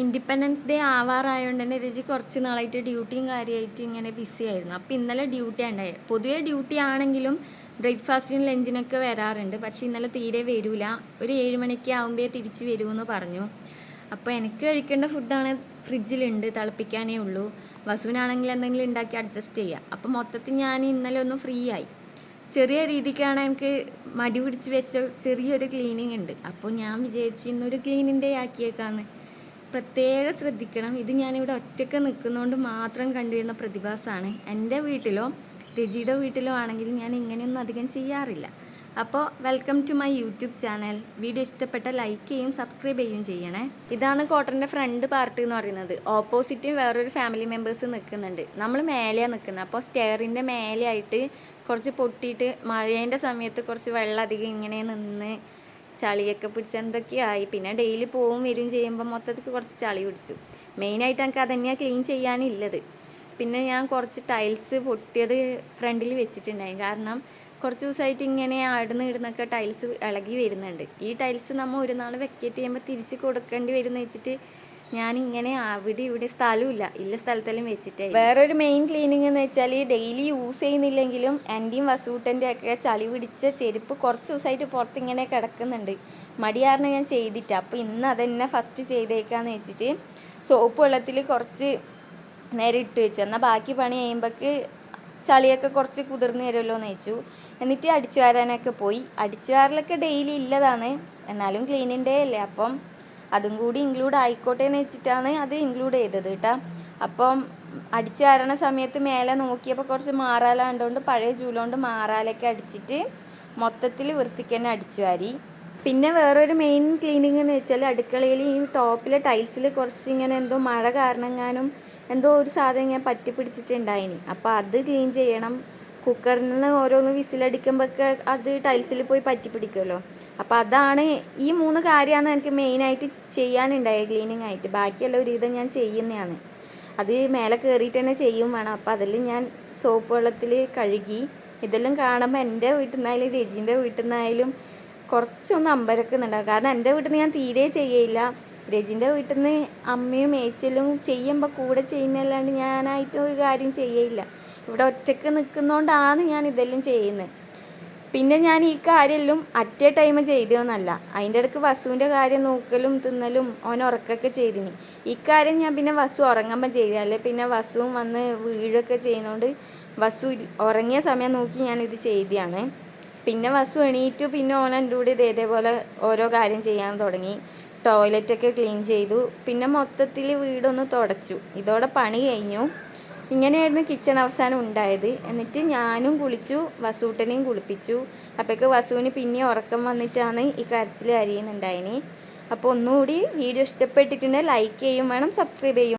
Independence day ആവാറായതുകൊണ്ട് തന്നെ രജി കുറച്ച് നാളായിട്ട് ഡ്യൂട്ടിയും കാര്യമായിട്ട് ഇങ്ങനെ ബിസി ആയിരുന്നു. അപ്പോൾ ഇന്നലെ ഡ്യൂട്ടി ഉണ്ടായത് പൊതുവെ ഡ്യൂട്ടി ആണെങ്കിലും ബ്രേക്ക്ഫാസ്റ്റിനും ലഞ്ചിനൊക്കെ വരാറുണ്ട്. പക്ഷേ ഇന്നലെ തീരെ വരില്ല ഒരു ഏഴ് മണിക്ക് ആകുമ്പോൾ തിരിച്ചു വരുമെന്ന് പറഞ്ഞു. അപ്പോൾ എനിക്ക് കഴിക്കേണ്ട ഫുഡാണ് ഫ്രിഡ്ജിലുണ്ട് തിളപ്പിക്കാനേ ഉള്ളൂ. വസുവിനാണെങ്കിൽ എന്തെങ്കിലും ഉണ്ടാക്കി അഡ്ജസ്റ്റ് ചെയ്യുക അപ്പോൾ മൊത്തത്തിൽ ഞാൻ ഇന്നലെ ഒന്ന് ഫ്രീ ആയി. ചെറിയ രീതിക്കാണ് എനിക്ക് മടി പിടിച്ച് വെച്ച ചെറിയൊരു ക്ലീനിങ് ഉണ്ട്. അപ്പോൾ ഞാൻ വിചാരിച്ചു ഇന്നൊരു ക്ലീനിന്റെ ആക്കിയേക്കാന്ന്. പ്രത്യേകം ശ്രദ്ധിക്കണം. ഇത് ഞാനിവിടെ ഒറ്റയ്ക്ക് നിൽക്കുന്നതുകൊണ്ട് മാത്രം കണ്ടുവരുന്ന പ്രതിഭാസമാണ് എന്റെ വീട്ടിലോ രജിയുടെ വീട്ടിലോ ആണെങ്കിൽ ഞാൻ ഇങ്ങനെയൊന്നും അധികം ചെയ്യാറില്ല. അപ്പോൾ welcome to my YouTube channel video ഇഷ്ടപ്പെട്ട ലൈക്ക് ചെയ്യും സബ്സ്ക്രൈബ് ചെയ്യുകയും ചെയ്യണേ. ഇതാണ് കോട്ടന്റെ ഫ്രണ്ട് പാർട്ടി എന്ന് പറയുന്നത്. ഓപ്പോസിറ്റും വേറൊരു ഫാമിലി മെമ്പേഴ്സ് നിൽക്കുന്നുണ്ട്. നമ്മൾ മേലെയാണ് നിൽക്കുന്നത്. അപ്പോൾ സ്റ്റെയറിന്റെ മേലെയായിട്ട് കുറച്ച് പൊട്ടിയിട്ട് മഴേന്റെ സമയത്ത് കുറച്ച് വെള്ളം അധികം ഇങ്ങനെ നിന്ന് ചളിയൊക്കെ പിടിച്ച് എന്തൊക്കെയായി. പിന്നെ ഡെയിലി പോവും വരും ചെയ്യുമ്പോൾ മൊത്തത്തിൽ കുറച്ച് ചളി പിടിച്ചു. മെയിനായിട്ട് എനിക്ക് അതന്നെയാണ് ക്ലീൻ ചെയ്യാനുള്ളത്. പിന്നെ ഞാൻ കുറച്ച് ടൈൽസ് പൊട്ടിയത് ഫ്രണ്ടിൽ വെച്ചിട്ടുണ്ടായി. കാരണം കുറച്ച് ദിവസമായിട്ട് ഇങ്ങനെ ആടുന്ന ഇടുന്നൊക്കെ ടൈൽസ് ഇളകി വരുന്നുണ്ട്. ഈ ടൈൽസ് നമ്മൾ ഒരു നാൾ വെക്കേറ്റ് ചെയ്യുമ്പോൾ തിരിച്ച് കൊടുക്കേണ്ടി വരുന്ന വെച്ചിട്ട് ഞാൻ ഇങ്ങനെ അവിടെ ഇവിടെ സ്ഥലമില്ല ഇല്ല സ്ഥലത്തെല്ലാം വെച്ചിട്ടേ വേറൊരു മെയിൻ ക്ലീനിങ് എന്ന് വെച്ചാൽ ഡെയിലി യൂസ് ചെയ്യുന്നില്ലെങ്കിലും എന്റെയും വസൂട്ടന്റെ ഒക്കെ ചളി പിടിച്ച ചെരുപ്പ് കുറച്ച് ദിവസമായിട്ട് പുറത്തിങ്ങനെ കിടക്കുന്നുണ്ട്. മടിയാറിന് ഞാൻ ചെയ്തിട്ട്. അപ്പോൾ ഇന്ന് അതെന്നെ ഫസ്റ്റ് ചെയ്തേക്കാന്ന് വെച്ചിട്ട് സോപ്പ് വെള്ളത്തിൽ കുറച്ച് നേരെ ഇട്ട് വെച്ചു. എന്നാൽ ബാക്കി പണി ചെയ്യുമ്പോൾക്ക് ചളിയൊക്കെ കുറച്ച് കുതിർന്ന് വരുമല്ലോ എന്ന് വെച്ചു. എന്നിട്ട് അടിച്ചു വാരാനൊക്കെ പോയി. അടിച്ചു വാരലൊക്കെ ഡെയിലി ഇല്ലതാണ്. എന്നാലും ക്ലീനിന്റെ അല്ലേ. അപ്പം അതും കൂടി ഇൻക്ലൂഡ് ആയിക്കോട്ടെ എന്ന് വെച്ചിട്ടാണ് അത് ഇൻക്ലൂഡ് ചെയ്തത് കേട്ടോ അപ്പം അടിച്ചു വരണ സമയത്ത് മേലെ നോക്കിയപ്പോൾ കുറച്ച് മാറാല കണ്ടുകൊണ്ട് പഴയ ചൂലുകൊണ്ട് മാറാലൊക്കെ അടിച്ചിട്ട് മൊത്തത്തിൽ വൃത്തിക്ക് തന്നെ അടിച്ചു വാരി. പിന്നെ വേറൊരു മെയിൻ ക്ലീനിങ് എന്ന് വെച്ചാൽ അടുക്കളയിൽ ഈ ടോപ്പിലെ ടൈൽസിൽ കുറച്ച് ഇങ്ങനെ എന്തോ മഴ കാരണം ഞാനും എന്തോ ഒരു സാധനം ഇങ്ങനെ പറ്റി പിടിച്ചിട്ടുണ്ടായിനി അപ്പോൾ അത് ക്ലീൻ ചെയ്യണം. കുക്കറിൽ നിന്ന് ഓരോന്ന് വിസിലടിക്കുമ്പോഴൊക്കെ അത് ടൈൽസിൽ പോയി പറ്റി പിടിക്കുമല്ലോ അപ്പോൾ അതാണ് ഈ മൂന്ന് കാര്യമാണ് എനിക്ക് മെയിനായിട്ട് ചെയ്യാനുണ്ടായത് ക്ലീനിങ് ആയിട്ട്. ബാക്കിയുള്ള ഒരു ഒരുവിധം ഞാൻ ചെയ്യുന്നതാണ് അത് മേലെ കയറിയിട്ട് തന്നെ ചെയ്യും വേണം. അപ്പോൾ അതിൽ ഞാൻ സോപ്പ് വെള്ളത്തിൽ കഴുകി ഇതെല്ലാം കാണുമ്പോൾ എന്റെ വീട്ടിൽ നിന്നായാലും രജിന്റെ വീട്ടിൽ നിന്നായാലും കുറച്ചൊന്ന് അമ്പരക്കുന്നുണ്ടാവും കാരണം എന്റെ വീട്ടിൽ നിന്ന് ഞാൻ തീരെ ചെയ്യയില്ല. രജിന്റെ വീട്ടിൽ നിന്ന് അമ്മയും ഏച്ചലും ചെയ്യുമ്പോൾ കൂടെ ചെയ്യുന്നതല്ലാണ്ട് ഞാനായിട്ട് ഒരു കാര്യം ചെയ്യയില്ല. ഇവിടെ ഒറ്റയ്ക്ക് നിൽക്കുന്നതുകൊണ്ടാണ് ഞാൻ ഇതെല്ലാം ചെയ്യുന്നത്. പിന്നെ ഞാൻ ഈ കാര്യമെല്ലാം അറ്റ് എ ടൈം ചെയ്തോന്നല്ല അതിന്റെ ഇടയ്ക്ക് വസുവിന്റെ കാര്യം നോക്കലും തിന്നലും ഓൻ ഉറക്കൊക്കെ ചെയ്തിനി. ഇക്കാര്യം ഞാൻ പിന്നെ വസു ഉറങ്ങുമ്പോൾ ചെയ്തല്ലേ പിന്നെ വസുവും വന്ന് വീഴൊക്കെ ചെയ്യുന്നതുകൊണ്ട് വസു ഉറങ്ങിയ സമയം നോക്കി ഞാൻ ഇത് ചെയ്തതാണ് പിന്നെ വസു എണീറ്റു പിന്നെ ഓൻ എന്റെ കൂടെ ഇത് ഇതേപോലെ ഓരോ കാര്യം ചെയ്യാൻ തുടങ്ങി. ടോയ്ലറ്റൊക്കെ ക്ലീൻ ചെയ്തു. പിന്നെ മൊത്തത്തിൽ വീടൊന്ന് തുടച്ചു. ഇതോടെ പണി കഴിഞ്ഞു. ഇങ്ങനെയായിരുന്നു കിച്ചൺ അവസാനം ഉണ്ടായത്. എന്നിട്ട് ഞാനും കുളിച്ചു വസൂട്ടനെയും കുളിപ്പിച്ചു. അപ്പോഴേക്ക് വസുവിന് പിന്നെ ഉറക്കം വന്നിട്ടാണ് ഈ കരച്ചിൽ അരിയുന്നുണ്ടായിന്. അപ്പോൾ ഒന്നുകൂടി വീഡിയോ ഇഷ്ടപ്പെട്ടിട്ടുണ്ടെങ്കിൽ ലൈക്ക് ചെയ്യും വേണം സബ്സ്ക്രൈബ് ചെയ്യും.